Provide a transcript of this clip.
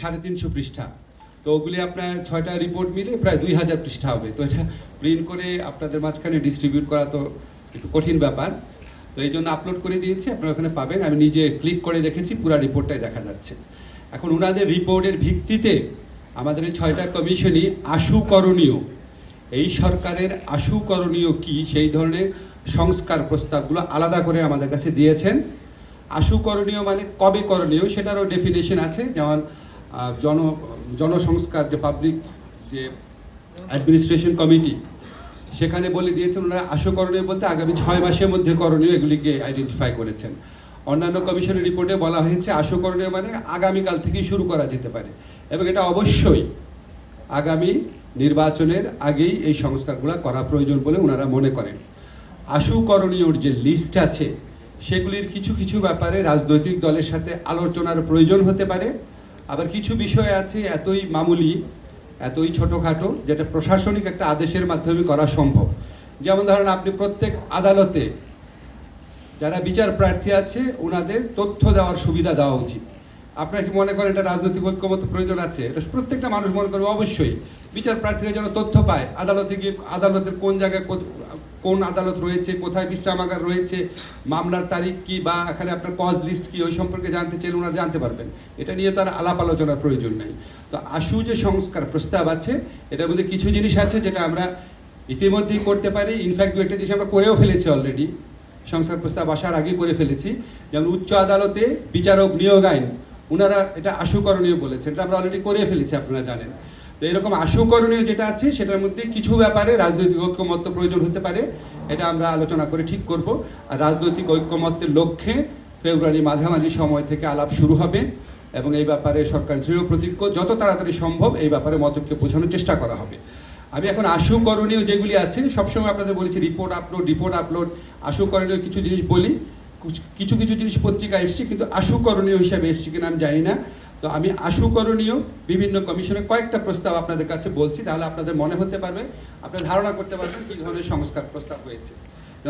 সাড়ে তিনশো পৃষ্ঠা। তো ওগুলি আপনার ছয়টা রিপোর্ট মিলে প্রায় দুই হাজার পৃষ্ঠা হবে। তো এটা প্রিন্ট করে আপনাদের মাঝখানে ডিস্ট্রিবিউট করা তো একটু কঠিন ব্যাপার। তো এই জন্য আপলোড করে দিয়েছি, আপনারা ওখানে পাবেন। আমি নিজে ক্লিক করে দেখেছি, পুরো রিপোর্টটাই দেখা যাচ্ছে। এখন ওনাদের রিপোর্টের ভিত্তিতে আমাদের এই ছয়টা কমিশনই আশু করণীয় এই সরকারের আশু করণীয় কি, সেই ধরনের সংস্কার প্রস্তাবগুলো আলাদা করে আমাদের কাছে দিয়েছেন। আশু করণীয় মানে কবে করণীয়, সেটারও ডেফিনেশন আছে। যেমন জন, জনসংস্কার যে পাবলিক যে অ্যাডমিনিস্ট্রেশন কমিটি সেখানে বলে দিয়েছেন ওনারা আশু করণীয় বলতে আগামী ছয় মাসের মধ্যে করণীয় এগুলিকে আইডেন্টিফাই করেছেন। অন্যান্য কমিশনের রিপোর্টে বলা হয়েছে আশু করণীয় মানে আগামীকাল থেকেই শুরু করা যেতে পারে। এবং এটা অবশ্যই আগামী নির্বাচনের আগেই এই সংস্কারগুলো করা প্রয়োজন বলে ওনারা মনে করেন। আশু করণীয়র যে লিস্ট আছে, সেগুলির কিছু কিছু ব্যাপারে রাজনৈতিক দলের সাথে আলোচনার প্রয়োজন হতে পারে। আবার কিছু বিষয় আছে এতই মামুলি, এতই ছোটোখাটো, যেটা প্রশাসনিক একটা আদেশের মাধ্যমে করা সম্ভব। যেমন ধরেন আপনি প্রত্যেক আদালতে যারা বিচার প্রার্থী আছে, ওনাদের তথ্য দেওয়ার সুবিধা দেওয়া উচিত। আপনারা কি মনে করেন এটা রাজনৈতিক ঐক্যমত প্রয়োজন আছে? এটা প্রত্যেকটা মানুষ মনে করবে, অবশ্যই। বিচার প্রার্থীরা যেন তথ্য পায়, আদালতে গিয়ে, আদালতের কোন জায়গায় কোন আদালত রয়েছে, কোথায় বিশ্রামাগার রয়েছে, মামলার তারিখ কি বা এখানে আপনার কজ লিস্ট কি, ওই সম্পর্কে জানতে চাইলে ওনারা জানতে পারবেন। এটা নিয়ে তার আলাপ আলোচনার প্রয়োজন নেই। তো আশু যে সংস্কার প্রস্তাব আছে, এটার মধ্যে কিছু জিনিস আছে যেটা আমরা ইতিমধ্যেই করতে পারি। ইনফ্যাক্ট একটা জিনিস আমরা করেও ফেলেছি অলরেডি সংস্কার প্রস্তাব আসার আগে করে ফেলেছি। যেমন উচ্চ আদালতে বিচারক নিয়োগ আইন ওনারা এটা আশুকরণীয় বলেছেন। এটা আমরা অলরেডি করে ফেলেছি, আপনারা জানেন। তো এরকম আশুকরণীয় যেটা আছে, সেটার মধ্যে কিছু ব্যাপারে রাজনৈতিক ঐক্যমত্য প্রয়োজন হতে পারে, এটা আমরা আলোচনা করে ঠিক করব। আর রাজনৈতিক ঐক্যমত্যের লক্ষ্যে ফেব্রুয়ারি মাঝামাঝি সময় থেকে আলাপ শুরু হবে এবং এই ব্যাপারে সরকার দৃঢ় প্রতিজ্ঞ, যত তাড়াতাড়ি সম্ভব এই ব্যাপারে মতকে বোঝানোর চেষ্টা করা হবে। আমি এখন আশু করণীয় যেগুলি আছে, সবসময় আপনাদের বলেছি রিপোর্ট আপলোড রিপোর্ট আপলোড আশু করণীয় কিছু জিনিস বলি, কিছু কিছু জিনিস পত্রিকা এসছে, কিন্তু আশু করণীয় হিসাবে এসছে কিনা আমি জানি না। তো আমি আশু করণীয় বিভিন্ন কমিশনের কয়েকটা প্রস্তাব আপনাদের কাছে বলছি, তাহলে আপনাদের মনে হতে পারবে, আপনারা ধারণা করতে পারবেন কি ধরনের সংস্কার প্রস্তাব হয়েছে।